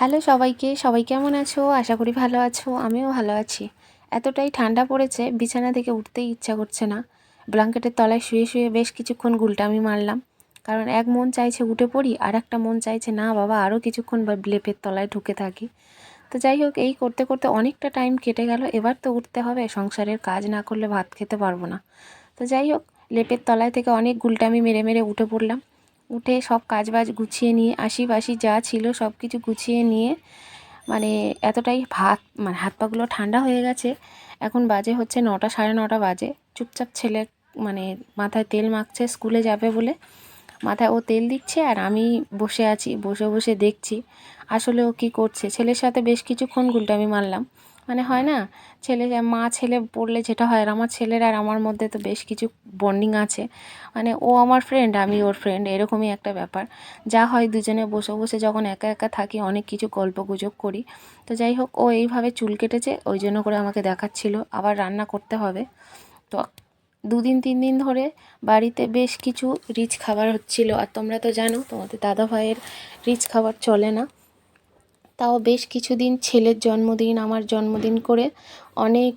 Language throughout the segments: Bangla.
হ্যালো সবাইকে, সবাই কেমন আছো? আশা করি ভালো আছো, আমিও ভালো আছি। এতটাই ঠান্ডা পড়েছে, বিছানা থেকে উঠতেই ইচ্ছা করছে না। ব্ল্যাঙ্কেটের তলায় শুয়ে শুয়ে বেশ কিছুক্ষণ গুলটামি মারলাম। কারণ এক মন চাইছে উঠে পড়ি, আর একটা মন চাইছে, না বাবা আরও কিছুক্ষণ বা লেপের তলায় ঢুকে থাকি। তো যাই হোক, এই করতে করতে অনেকটা টাইম কেটে গেল। এবার তো উঠতে হবে, সংসারের কাজ না করলে ভাত খেতে পারব না। তো যাই হোক, লেপের তলায় থেকে অনেক গুলটামি মেরে মেরে উঠে পড়লাম। উঠে সব কাজবাজ গুছিয়ে নিয়ে আশি বাসি যা ছিল সব কিছু গুছিয়ে নিয়ে মানে এতটাই ভাত মানে হাত পাগুলো ঠান্ডা হয়ে গেছে। এখন বাজে হচ্ছে নটা, সাড়ে নটা বাজে। চুপচাপ ছেলে মানে মাথায় তেল মাখছে, স্কুলে যাবে বলে। মাথায় ও তেল দিচ্ছে আর আমি বসে আছি, বসে বসে দেখছি। আসলে ও কী করছে? ছেলের সাথে বেশ কিছুক্ষণ গুলটামি মারলাম। মানে হয় না? ছেলে, মা, ছেলে পড়লে যেটা হয়, আর আমার ছেলের আর আমার মধ্যে তো বেশ কিছু বন্ডিং আছে। মানে ও আমার ফ্রেন্ড আমি ওর ফ্রেন্ড এরকমই একটা ব্যাপার। যা হয় দুজনে বসে বসে যখন একা একা থাকি, অনেক কিছু গল্প গুজব করি। তো যাই হোক, ও এইভাবে চুল কেটেছে, ওই জন্য করে আমাকে দেখাচ্ছিল। আবার রান্না করতে হবে। তো দুদিন, তিন দিন ধরে বাড়িতে বেশ কিছু রিচ খাবার হচ্ছিল। আর তোমরা তো জানো, তোমাদের দাদা ভাইয়ের রিচ খাবার চলে না। তাও বেশ কিছুদিন ছেলের জন্মদিন আমার জন্মদিন করে অনেক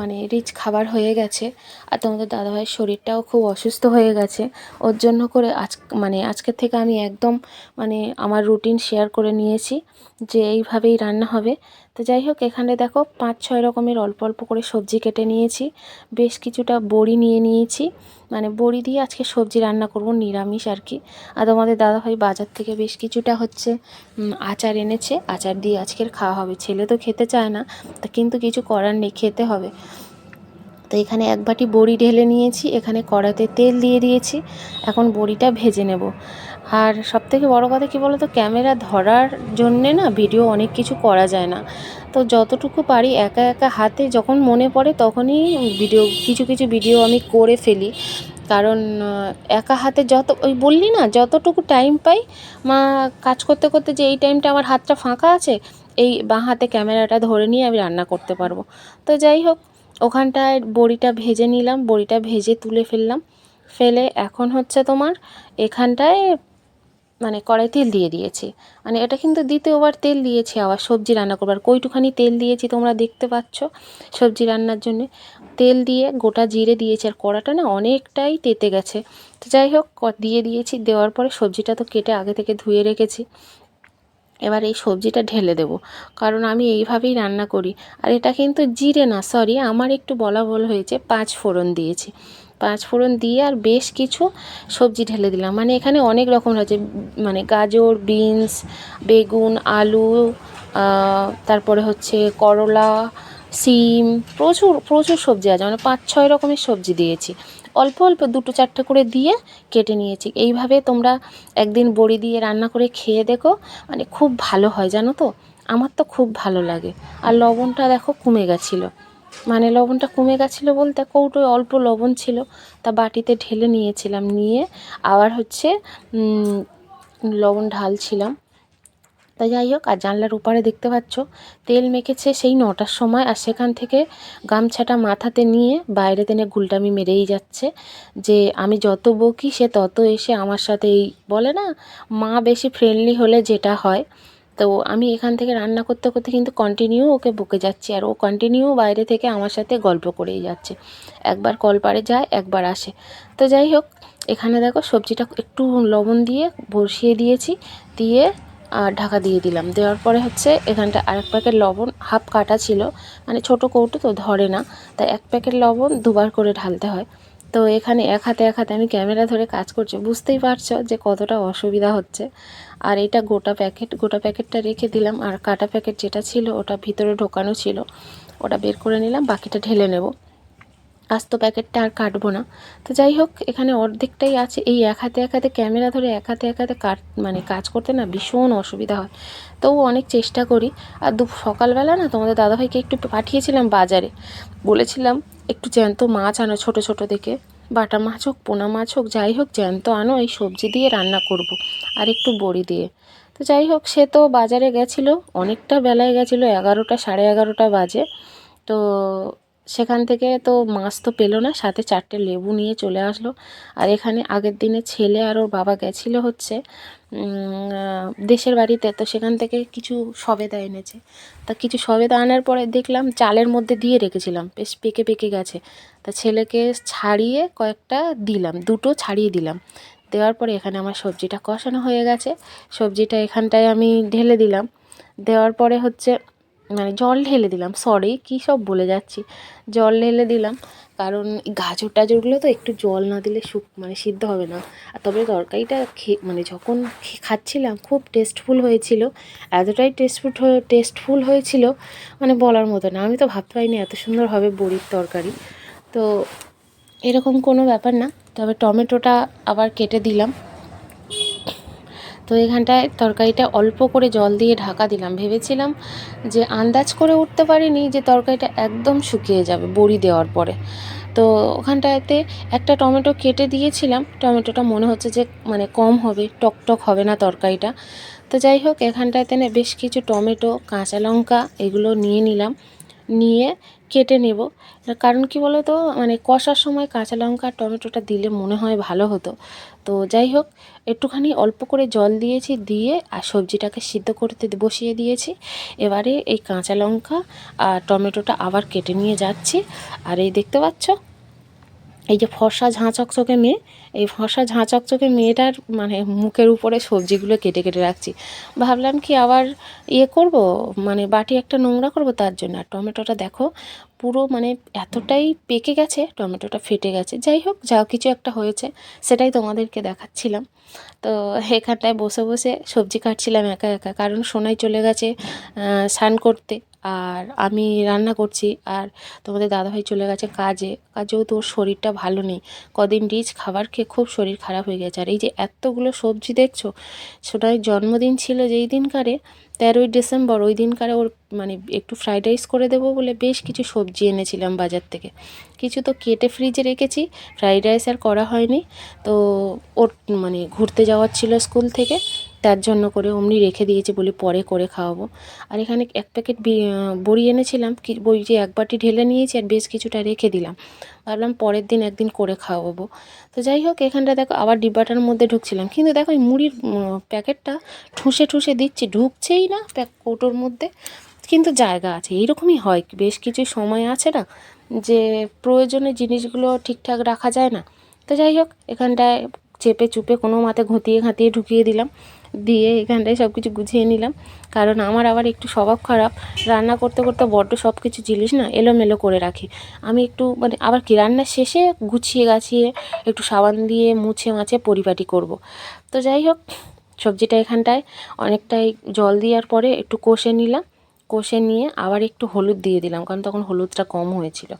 মানে রিচ খাবার হয়ে গেছে। আর তোমাদের দাদাভাইয়ের শরীরটাও খুব অসুস্থ হয়ে গেছে। ওর জন্য করে আজ মানে আজকের থেকে আমি একদম মানে আমার রুটিন শেয়ার করে নিয়েছি যে এইভাবেই রান্না হবে। তো যাই হোক, এখানে দেখো পাঁচ, ছয় রকমের অল্প অল্প করে সবজি কেটে নিয়েছি। বেশ কিছুটা বড়ি নিয়ে নিয়েছি। মানে বড়ি দিয়ে আজকে সবজি রান্না করব, নিরামিষ আর কি। আর তোমাদের দাদাভাই বাজার থেকে বেশ কিছুটা হচ্ছে আচার এনেছে। আচার দিয়ে আজকের খাওয়া হবে। ছেলে তো খেতে চায় না। কিন্তু কিছু করার নেই খেতে হবে। তো এখানে এক বাটি বড়ি ঢেলে নিয়েছি, এখানে কড়াতে তেল দিয়ে দিয়েছি, এখন বড়িটা ভেজে নেব। আর সব থেকে বড়ো কথা কী বলো তো ক্যামেরা ধরার জন্যে না ভিডিও অনেক কিছু করা যায় না। তো যতটুকু পারি একা একা হাতে যখন মনে পড়ে তখনই ভিডিও, কিছু কিছু ভিডিও আমি করে ফেলি। কারণ একা হাতে যত, ওই বললি না, যতটুকু টাইম পাই, মা, কাজ করতে করতে যে এই টাইমটা আমার হাতটা ফাঁকা আছে এই বাঁ হাতে ক্যামেরাটা ধরে নিয়ে আমি রান্না করতে পারব। তো যাই হোক, ওখানটায় বড়িটা ভেজে নিলাম, বড়িটা ভেজে তুলে ফেললাম। ফেলে এখন হচ্ছে তোমার এখানটায় মানে কড়াই তেল দিয়ে দিয়েছি। মানে এটা কিন্তু দ্বিতীয়বার তেল দিয়েছি আবার সবজি রান্না করবার। কইটুখানি তেল দিয়েছি তোমরা দেখতে পাচ্ছ সবজি রান্নার জন্যে। তেল দিয়ে গোটা জিরে দিয়েছি আর কড়াটা না অনেকটাই তেতে গেছে। তো যাই হোক দিয়ে দিয়েছি, দেওয়ার পরে সবজিটা তো কেটে আগে থেকে ধুয়ে রেখেছি। এবার এই সবজিটা ঢেলে দেবো। কারণ আমি এইভাবেই রান্না করি। আর এটা কিন্তু জিরে না সরি আমার একটু বলা ভুল হয়েছে, পাঁচ ফোড়ন দিয়েছি। পাঁচ ফোড়ন দিয়ে আর বেশ কিছু সবজি ঢেলে দিলাম। মানে এখানে অনেক রকম আছে মানে গাজর, বিনস, বেগুন, আলু তারপরে হচ্ছে করলা, সিম, প্রচুর প্রচুর সবজি আছে। মানে পাঁচ, ছয় রকমের সবজি দিয়েছি। অল্প অল্প দুটো চারটে করে দিয়ে কেটে নিয়েছি। এইভাবে তোমরা একদিন বড়ি দিয়ে রান্না করে খেয়ে দেখো মানে খুব ভালো হয়, জানো তো? আমার তো খুব ভালো লাগে। আর লবণটা দেখো কমে গেছিল। মানে লবণটা কমে গেছিল বলতে কৌটোয় অল্প লবণ ছিল, তা বাটিতে ঢেলে নিয়েছিলাম, নিয়ে আবার হচ্ছে লবণ ঢালছিলাম। তা যাই হোক আর জানলার ওপারে দেখতে পাচ্ছ, তেল মেখেছে সেই নটার সময়, আর সেখান থেকে গামছাটা মাথাতে নিয়ে বাইরে তেনে গুলটামি মেরেই যাচ্ছে, যে আমি যত বকি সে তত এসে আমার সাথে এই বলে না, মা বেশি ফ্রেন্ডলি হলে যেটা হয়। তো আমি এখান থেকে রান্না করতে করতে কিন্তু কন্টিনিউ ওকে বকে যাচ্ছি, আর ও কন্টিনিউ বাইরে থেকে আমার সাথে গল্প করেই যাচ্ছে। একবার কলপারে যায়, একবার আসে। তো যাই হোক এখানে দেখো সবজিটা একটু লবণ দিয়ে বসিয়ে দিয়েছি, দিয়ে ঢাকা দিয়ে দিলাম। দেওয়ার পরে হচ্ছে এখানটা আরেক প্যাকেট লবণ, হাফ কাটা ছিল। মানে ছোট কৌটো তো ধরে না। তাই এক প্যাকেট লবণ দুবার করে ঢালতে হয়। তো এখানে এক হাতে এক হাতে আমি ক্যামেরা ধরে কাজ করছি। বুঝতেই পারছ যে কতটা অসুবিধা হচ্ছে। আর এটা গোটা প্যাকেট, গোটা প্যাকেটটা রেখে দিলাম। আর কাটা প্যাকেট যেটা ছিল ওটা ভিতরে ঢোকানো ছিল। ওটা বের করে নিলাম, বাকিটা ঢেলে নেব। আস্ত প্যাকেটটা আর কাটবো না। তো যাই হোক, এখানে অর্ধেকটাই আছে। এই এক হাতে এক হাতে ক্যামেরা ধরে এক হাতে এক হাতে কাট মানে কাজ করতে না ভীষণ অসুবিধা হয়। তবু অনেক চেষ্টা করি। আর দু সকালবেলা না তোমাদের দাদাভাইকে একটু পাঠিয়েছিলাম বাজারে। বলেছিলাম একটু জ্যান্ত মাছ আনো ছোট ছোট দেখে। বাটা মাছ হোক, পোনা মাছ হোক, যাই হোক, জ্যান্ত আনো, এই সবজি দিয়ে রান্না করব আর একটু বড়ি দিয়ে। তো যাই হোক, সে তো বাজারে গেছিল। অনেকটা বেলায় গেছিল, এগারোটা সাড়ে এগারোটা বাজে। তো সেখান থেকে তো মাছ তো পেল না, সাথে চারটে লেবু নিয়ে চলে আসলো। আর এখানে আগের দিনে ছেলে আর ওর বাবা গেছিল হচ্ছে দেশের বাড়িতে, তো সেখান থেকে কিছু সবেদা এনেছে। তা কিছু সবেদা আনার পরে দেখলাম চালের মধ্যে দিয়ে রেখেছিলাম, বেশ পেকে পেকে গেছে। তা ছেলেকে ছাড়িয়ে কয়েকটা দিলাম, দুটো ছাড়িয়ে দিলাম। দেওয়ার পরে এখানে আমার সবজিটা কষানো হয়ে গেছে, সবজিটা এখানটায় আমি ঢেলে দিলাম। দেওয়ার পরে হচ্ছে মানে জল ঢেলে দিলাম সরি কী সব বলে যাচ্ছি। জল ঢেলে দিলাম, কারণ গাজর টাজরগুলো তো একটু জল না দিলে শুক মানে সিদ্ধ হবে না। আর তবে তরকারিটা খে মানে যখন খাচ্ছিলাম, খুব টেস্টফুল হয়েছিল। এতটাই টেস্টফুল টেস্টফুল হয়েছিল মানে বলার মতো না। আমি তো ভাবতে পারিনি এত সুন্দর হবে বড়ির তরকারি। তো এরকম কোনো ব্যাপার না। তবে টমেটোটা আবার কেটে দিলাম। তো এখানটায় তরকারিটা অল্প করে জল দিয়ে ঢাকা দিলাম। ভেবেছিলাম যে আন্দাজ করে উঠতে পারিনি যে তরকারিটা একদম শুকিয়ে যাবে বড়ি দেওয়ার পরে। তো ওখানটাতে একটা টমেটো কেটে দিয়েছিলাম। টমেটোটা মনে হচ্ছে যে মানে কম হবে টক টক হবে না তরকারিটা। তো যাই হোক, এখানটাতে না বেশ কিছু টমেটো, কাঁচা লঙ্কা এগুলো নিয়ে নিলাম। নিয়ে কেটে নেব। কারণ কি বলো তো মানে কষার সময় কাঁচা লঙ্কা টমেটোটা দিলে মনে হয় ভালো হতো। তো যাই হোক, একটুখানি অল্প করে জল দিয়েছি, দিয়ে আর সবজিটাকে সিদ্ধ করতে বসিয়ে দিয়েছি। এবারে এই কাঁচা লঙ্কা আর টমেটোটা আবার কেটে নিয়ে যাচ্ছি। আর এই দেখতে পাচ্ছ? এই যে ফর্সা ঝাঁ চকচকে মেয়ে, এই ফর্সা ঝাঁ চকচকে মেয়েটার মানে মুখের উপরে সবজিগুলো কেটে কেটে রাখছি। ভাবলাম কি আবার ইয়ে করব? মানে বাটি একটা নোংরা করব তার জন্য। আর টমেটোটা দেখো, পুরো মানে এতটাই পেকে গেছে, টমেটোটা ফেটে গেছে। যাই হোক যা কিছু একটা হয়েছে, সেটাই তোমাদেরকে দেখাচ্ছিলাম। তো এখানটায় বসে বসে সবজি কাটছিলাম একা একা, কারণ সোনাই চলে গেছে স্নান করতে। আর আমি রান্না করছি আর তোমাদের দাদাভাই চলে গেছে কাজে। কাজেও তোর শরীরটা ভালো নেই, কদিন রিচ খাবার খেয়ে খুব শরীর খারাপ হয়ে গেছে। আর এই যে এতগুলো সবজি দেখছ সোনার জন্মদিন ছিল যেই দিনকারে, তেরোই ডিসেম্বর, ওই দিনকারে ওর মানে একটু ফ্রাইড রাইস করে দেবো বলে বেশ কিছু সবজি এনেছিলাম বাজার থেকে। কিছু তো কেটে ফ্রিজে রেখেছি, ফ্রাইড রাইস আর করা হয়নি। তো ওর মানে ঘুরতে যাওয়ার ছিল স্কুল থেকে তার জন্য করে অমনি রেখে দিয়েছি বলি পরে করে খাওয়াবো। আর এখানে এক প্যাকেট বড়ি এনেছিলাম, কি বড়ি এক বাটি ঢেলে নিয়েছি আর বেশ কিছুটা রেখে দিলাম। ভাবলাম পরের দিন একদিন করে খাওয়াবো। তো যাই হোক, এখানটা দেখো আবার ডিব্বাটার মধ্যে ঢুকছিলাম। কিন্তু দেখো এই মুড়ির প্যাকেটটা ঠুসে ঠুসে দিচ্ছি, ঢুকছেই না প্যাক কৌটোর মধ্যে। কিন্তু জায়গা আছে, এইরকমই হয়, বেশ কিছু সময় আছে না যে প্রয়োজনে জিনিসগুলো ঠিকঠাক রাখা যায় না। তো যাই হোক, এখানটায় চেপে চুপে কোনো মতে ঘুঁতিয়ে ঘাঁতিয়ে ঢুকিয়ে দিলাম। দিয়ে এখানটায় সব কিছু গুছিয়ে নিলাম। কারণ আমার আবার একটু স্বভাব খারাপ। রান্না করতে করতে বড্ড সব কিছু জিনিস না, এলোমেলো করে রাখি। আমি একটু মানে আবার কি রান্নার শেষে গুছিয়ে গাছিয়ে একটু সাবান দিয়ে মুছে মাছে পরিপাটি করব। তো যাই হোক, সবজিটা এখানটায়। অনেকটাই জল দেওয়ার পরে একটু কষে নিলাম। কষে নিয়ে আবার একটু হলুদ দিয়ে দিলাম, কারণ তখন হলুদটা কম হয়েছিল।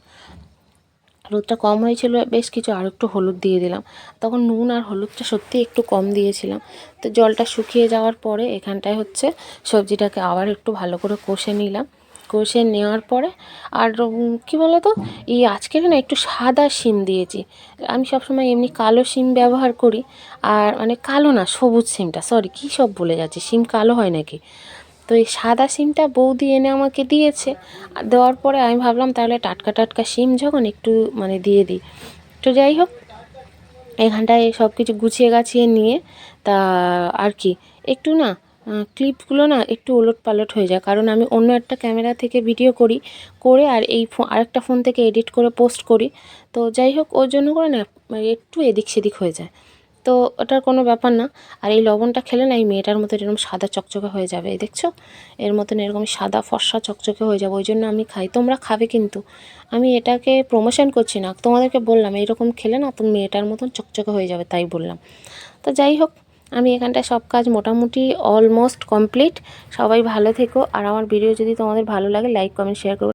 হলুদটা কম হয়েছিল, বেশ কিছু আর একটু হলুদ দিয়ে দিলাম। তখন নুন আর হলুদটা সত্যি একটু কম দিয়েছিলাম। তো জলটা শুকিয়ে যাওয়ার পরে এখানটায় হচ্ছে সবজিটাকে আবার একটু ভালো করে কষে নিলাম। কষে নেওয়ার পরে আর কি বলো তো এই আজকের না একটু সাদা শিম দিয়েছি। আমি সবসময় এমনি কালো শিম ব্যবহার করি। আর মানে কালো না, সবুজ শিমটা সরি কী সব বলে যাচ্ছে, শিম কালো হয় নাকি? তো এই সাদা সিমটা বৌদি এনে আমাকে দিয়েছে। আর দেওয়ার পরে আমি ভাবলাম তাহলে টাটকা টাটকা সিম যখন একটু মানে দিয়ে দিই। তো যাই হোক, এখানটায় সব কিছু গুছিয়ে গাছিয়ে নিয়ে তা আর কি, একটু না ক্লিপগুলো না একটু ওলট পালট হয়ে যায়। কারণ আমি অন্য একটা ক্যামেরা থেকে ভিডিও করি, করে আর এই ফো, আরেকটা ফোন থেকে এডিট করে পোস্ট করি। তো যাই হোক, ওর জন্য করে না, একটু এদিক সেদিক হয়ে যায়। তো ওটার কোনো ব্যাপার না। আর এই লবণটা খেলে না এই মেয়েটার মতো এরকম সাদা চকচকে হয়ে যাবে, এই দেখছ? এর মতন এরকম সাদা ফর্সা চকচকে হয়ে যাবে, ওই জন্য আমি খাই। তোমরা খাবে কিন্তু। আমি এটাকে প্রমোশন করছি না, তোমাদেরকে বললাম, এইরকম খেলে না তো মেয়েটার মতন চকচকে হয়ে যাবে, তাই বললাম। তো যাই হোক, আমি এখানটায় সব কাজ মোটামুটি অলমোস্ট কমপ্লিট সবাই ভালো থেকো। আর আমার ভিডিও যদি তোমাদের ভালো লাগে লাইক কমেন্ট শেয়ার করো।